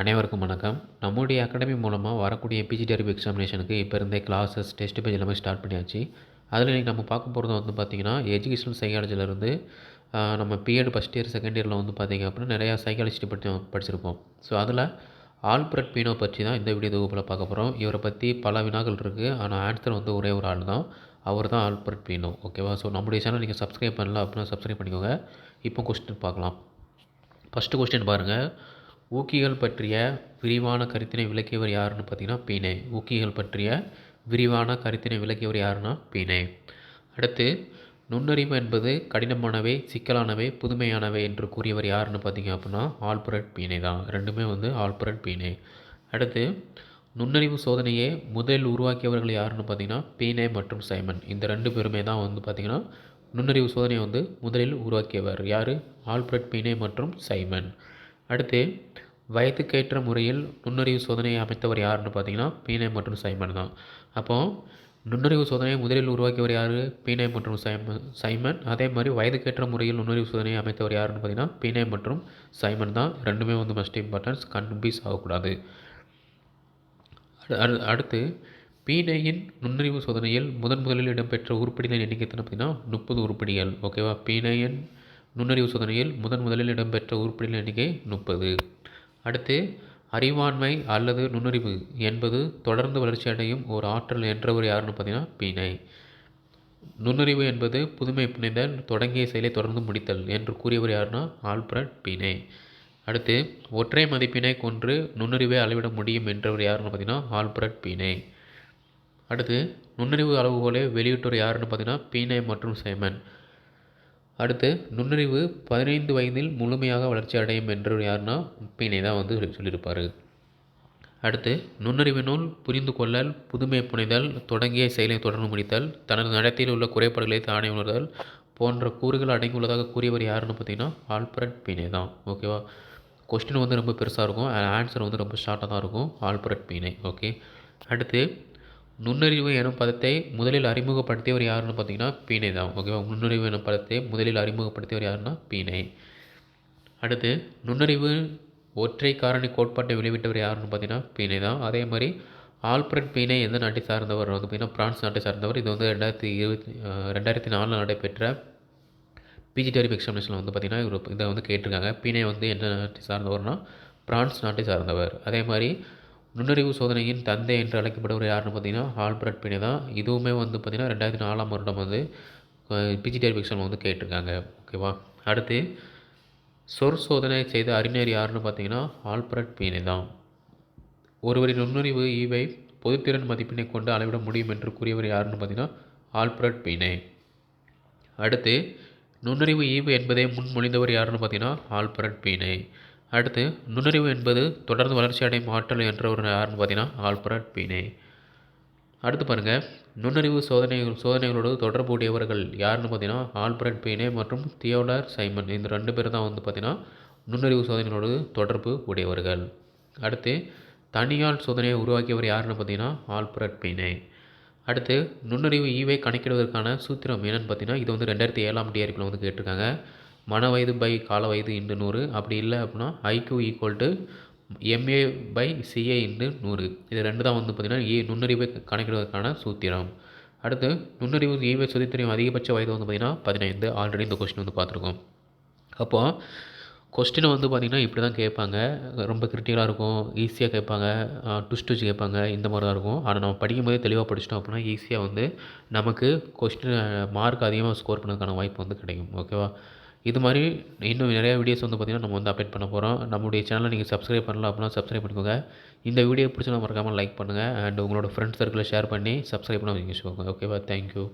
அனைவருக்கும் வணக்கம். நம்முடைய அகாடமி மூலமாக வரக்கூடிய பிஜி பிஜிடிஆர்பி எக்ஸாமினேஷனுக்கு இப்போ இருந்தே கிளாஸஸ் டெஸ்ட் பேஜ் எல்லாமே ஸ்டார்ட் பண்ணியாச்சு. அதில் இன்றைக்கி நம்ம பார்க்க போகிறது வந்து பார்த்திங்கன்னா எஜுகேஷனல் சைக்காலஜிலேருந்து நம்ம பிஎட் ஃபஸ்ட் இயர் செகண்ட் இயரில் வந்து பார்த்திங்க அப்படின்னா நிறையா சைக்காலஜி பற்றி படிச்சிருப்போம். ஸோ அதில் ஆல்பர்ட் பீனோ பற்றி தான் இந்த வீடியோ தொகுப்பில் பார்க்க போகிறோம் இவரை பற்றி பல வினாக்கள் இருக்குது ஆனால் ஆன்சர் வந்து ஒரே ஒரு ஆள் தான். அவர் தான் ஆல்பர்ட் பீனோ ஓகேவா ஸோ நம்முடைய சேனல் நீங்கள் சப்ஸ்கிரைப் பண்ணல அப்படின்னா சப்ஸ்கிரைப் பண்ணிக்கோங்க. இப்போ கொஸ்டின் பார்க்கலாம். ஃபஸ்ட்டு கொஸ்டின் பாருங்கள் ஊக்கிகள் பற்றிய விரிவான கருத்தினை விளக்கியவர் யாருன்னு பார்த்தீங்கன்னா பீனே. ஊக்கிகள் பற்றிய விரிவான கருத்தினை விளக்கியவர் யாருன்னா பீனே. அடுத்து நுண்ணறிவு என்பது கடினமானவை சிக்கலானவை புதுமையானவை என்று கூறியவர் யாருன்னு பார்த்தீங்க அப்படின்னா ஆல்பரட் பீனே தான். ரெண்டுமே வந்து ஆல்பரட் பீனே. அடுத்து நுண்ணறிவு சோதனையை முதலில் உருவாக்கியவர்கள் யாருன்னு பார்த்தீங்கன்னா பீனே மற்றும் சைமன். இந்த ரெண்டு பேருமே தான் வந்து பார்த்திங்கன்னா நுண்ணறிவு சோதனையை வந்து முதலில் உருவாக்கியவர் யார்? ஆல்பர்ட் பீனே மற்றும் சைமன். அடுத்து வயதுக்கேற்ற முறையில் நுண்ணறிவு சோதனையை அமைத்தவர் யாருன்னு பார்த்தீங்கன்னா பீனே மற்றும் சைமன் தான். அப்போது நுண்ணறிவு சோதனையை முதலில் உருவாக்கியவர் யார்? பீனே மற்றும் சைமன் சைமன் அதே மாதிரி வயதுக்கேற்ற முறையில் நுண்ணறிவு சோதனையை அமைத்தவர் யாருன்னு பார்த்தீங்கன்னா பீனே மற்றும் சைமன் தான். ரெண்டுமே வந்து மஸ்ட் இம்பார்ட்டன்ஸ் கன்ஃபியூஸ் ஆகக்கூடாது அடு அடுத்து பீனேயின் நுண்ணறிவு சோதனையில் முதன் முதலில் இடம்பெற்ற உருப்படிகளின் எண்ணிக்கை பார்த்தீங்கன்னா முப்பது உருப்படிகள். ஓகேவா பீனையின் நுண்ணறிவு சோதனையில் முதன் முதலில் இடம்பெற்ற உருப்படிகளின் எண்ணிக்கை முப்பது. அடுத்து அறிவாண்மை அல்லது நுண்ணறிவு என்பது தொடர்ந்து வளர்ச்சியடையும் ஒரு ஆற்றல் என்றவர் யாருன்னு பார்த்தீங்கன்னா பீனை நுண்ணறிவு என்பது புதுமை புனைதல் தொடங்கிய செயலை தொடர்ந்து முடித்தல் என்று கூறியவர் யாருன்னா ஆல்பர்ட் பீனை அடுத்து ஒற்றை மதிப்பினை கொன்று நுண்ணறிவை அளவிட முடியும் என்றவர் யாருன்னு பார்த்தீங்கன்னா ஆல்பர்ட் பீனை அடுத்து நுண்ணறிவு அளவுகோலை வெளியிட்டோர் யாருன்னு பார்த்தீங்கன்னா பீனை மற்றும் சைமன். அடுத்து நுண்ணறிவு பதினைந்து வயதில் முழுமையாக வளர்ச்சி அடையும் என்று யாருன்னா பீனே தான் வந்து சொல்லியிருப்பார். அடுத்து நுண்ணறிவினுள் புரிந்து கொள்ளல் புதுமை புனைதல் தொடங்கிய செயலை தொடர்ந்து முடித்தல் தனது நடத்தையில் உள்ள குறைபாடுகளை தானே உணர்தல் போன்ற கூறுகள் அடங்கியுள்ளதாக கூறியவர் யாருன்னு பார்த்தீங்கன்னா ஆல்பரட் பீனே தான். ஓகேவா கொஸ்டின் வந்து ரொம்ப பெருசாக இருக்கும். ஆன்சர் வந்து ரொம்ப ஷார்ட்டாக தான் இருக்கும். ஆல்பரட் பீனே. ஓகே அடுத்து நுண்ணறிவு எனும் பதத்தை முதலில் அறிமுகப்படுத்தியவர் யாருன்னு பார்த்தீங்கன்னா பீனை தான். ஓகேவா நுண்ணறிவு எனும் பதத்தை முதலில் அறிமுகப்படுத்தியவர் யாருன்னா பீனை. அடுத்து நுண்ணறிவு ஒற்றை காரணி கோட்பாட்டை வெளிவிட்டவர் யாருன்னு பார்த்தீங்கன்னா பீனை தான். அதே மாதிரி ஆல்பர்ட் பீனை எந்த நாட்டை சார்ந்தவர்? வந்து பார்த்திங்கன்னா பிரான்ஸ் நாட்டை சார்ந்தவர். இது வந்து ரெண்டாயிரத்தி இருபத்தி ரெண்டாயிரத்தி நாலில் நடைபெற்ற பிஜிடிஆர்பி எக்ஸாமினேஷனில் வந்து பார்த்திங்கன்னா இவர் இதை வந்து கேட்டிருக்காங்க. பீனை வந்து எந்த நாட்டை சார்ந்தவர்னால் பிரான்ஸ் நாட்டை சார்ந்தவர். அதே மாதிரி நுண்ணறிவு சோதனையின் தந்தை என்று அழைக்கப்படுவர் யாருன்னு பார்த்தீங்கன்னா ஆல்பர்ட் பினே தான். இதுவுமே வந்து பார்த்திங்கன்னா ரெண்டாயிரத்தி நாலாம் வருடம் வந்து பிஜிடிஆர் எக்ஸாம் வந்து கேட்டிருக்காங்க. ஓகேவா அடுத்து சொற் சோதனை செய்த அறிஞர் யாருன்னு பார்த்தீங்கன்னா ஆல்பர்ட் பீனே தான். ஒருவரின் நுண்ணறிவு ஈவை பொதுத்திறன் மதிப்பினை கொண்டு அளவிட முடியும் என்று கூறியவர் யாருன்னு பார்த்தீங்கன்னா ஆல்பர்ட் பீனே. அடுத்து நுண்ணறிவு ஈவு என்பதை முன்மொழிந்தவர் யாருன்னு பார்த்தீங்கன்னா ஆல்பர்ட் பீனே. அடுத்து நுண்ணறிவு என்பது தொடர்ந்து வளர்ச்சி அடையும் ஆற்றல் என்ற ஒரு யாருன்னு பார்த்தீங்கன்னா ஆல்பரட் பீனே. அடுத்து பாருங்கள் நுண்ணறிவு சோதனை சோதனைகளோடு தொடர்புடையவர்கள் யாருன்னு பார்த்தீங்கன்னா ஆல்பரட் பீனே மற்றும் தியோடர் சைமன். இந்த ரெண்டு பேர் தான் வந்து பார்த்திங்கன்னா நுண்ணறிவு சோதனைகளோடு தொடர்பு உடையவர்கள். அடுத்து தனியால் சோதனையை உருவாக்கியவர் யாருன்னு பார்த்தீங்கன்னா ஆல்பரட் பீனே. அடுத்து நுண்ணறிவு ஈவை கணக்கிடுவதற்கான சூத்திரம் என்னென்னு பார்த்தீங்கன்னா இது வந்து ரெண்டாயிரத்தி ஏழாம் டிஆர்பியில் வந்து கேட்டிருக்காங்க. மன வயது பை கால வயது இன்று நூறு. அப்படி இல்லை அப்படின்னா IQ equal to MA by CA இன்று நூறு. இது ரெண்டு தான் வந்து பார்த்திங்கன்னா ஏ நுண்ணறிவை கணக்கிடுவதற்கான சூத்திரம். அடுத்து நுண்ணறிவு ஈவை தெரியும் அதிகபட்ச வயது வந்து பார்த்திங்கன்னா பதினைந்து. ஆல்ரெடி இந்த கொஸ்டின் வந்து பார்த்துருக்கோம். அப்போது கொஸ்டினை வந்து பார்த்திங்கன்னா இப்படி தான் கேட்பாங்க. ரொம்ப கிரிட்டிக்கலாக இருக்கும். ஈஸியாக கேட்பாங்க. டுஸ்ட் வச்சு கேட்பாங்க. இந்த மாதிரி தான் இருக்கும். ஆனால் நம்ம படிக்கும் போதே தெளிவாக படிச்சிட்டோம் அப்படின்னா ஈஸியாக வந்து நமக்கு கொஸ்டின் மார்க் அதிகமாக ஸ்கோர் பண்ணதுக்கான வாய்ப்பு வந்து கிடைக்கும். ஓகேவா இது மாதிரி இன்னும் நிறையா வீடியோஸ் வந்து பார்த்திங்கன்னா நம்ம வந்து அப்டேட் பண்ண போகிறோம் நம்மளுடைய சேனலை நீங்கள் சப்ஸ்கிரைப் பண்ணலாம் அப்படின்னா சப்ஸ்கிரைப் பண்ணிக்கோங்க. இந்த வீடியோ பிடிச்சா மறக்காமல் லைக் பண்ணுங்கள் அண்ட் உங்களோட ஃப்ரெண்ட்ஸ் சர்க்கிளில் ஷேர் பண்ணி சப்ஸ்கிரைப் பண்ண வச்சுக்கோங்க. ஓகேவா தேங்க்யூ